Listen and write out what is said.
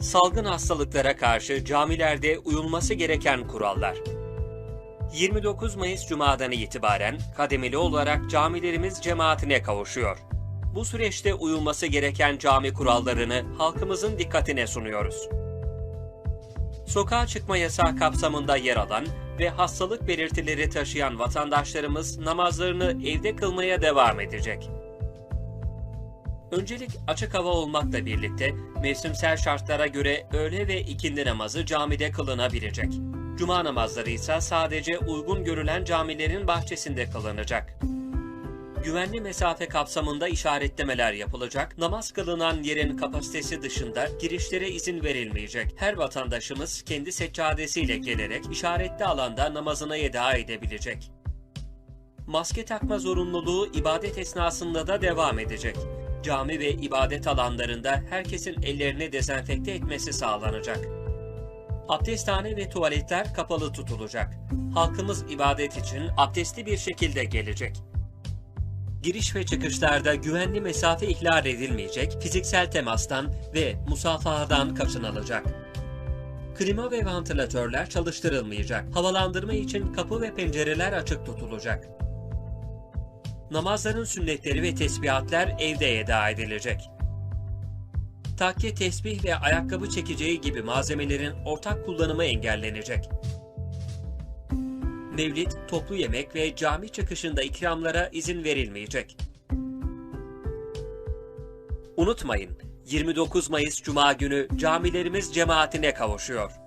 Salgın hastalıklara karşı camilerde uyulması gereken kurallar. 29 Mayıs Cuma'dan itibaren kademeli olarak camilerimiz cemaatine kavuşuyor. Bu süreçte uyulması gereken cami kurallarını halkımızın dikkatine sunuyoruz. Sokağa çıkma yasağı kapsamında yer alan ve hastalık belirtileri taşıyan vatandaşlarımız namazlarını evde kılmaya devam edecek. Öncelik açık hava olmakla birlikte mevsimsel şartlara göre öğle ve ikindi namazı camide kılınabilecek. Cuma namazları ise sadece uygun görülen camilerin bahçesinde kılınacak. Güvenli mesafe kapsamında işaretlemeler yapılacak, namaz kılınan yerin kapasitesi dışında girişlere izin verilmeyecek. Her vatandaşımız kendi seccadesiyle gelerek işaretli alanda namazını eda edebilecek. Maske takma zorunluluğu ibadet esnasında da devam edecek. Cami ve ibadet alanlarında herkesin ellerini dezenfekte etmesi sağlanacak. Abdesthane ve tuvaletler kapalı tutulacak. Halkımız ibadet için abdestli bir şekilde gelecek. Giriş ve çıkışlarda güvenli mesafe ihlal edilmeyecek, fiziksel temastan ve musafahadan kaçınılacak. Klima ve vantilatörler çalıştırılmayacak. Havalandırma için kapı ve pencereler açık tutulacak. Namazların sünnetleri ve tesbihatler evde eda edilecek. Takke, tesbih ve ayakkabı çekeceği gibi malzemelerin ortak kullanımı engellenecek. Mevlid, toplu yemek ve cami çıkışında ikramlara izin verilmeyecek. Unutmayın, 29 Mayıs Cuma günü camilerimiz cemaatine kavuşuyor.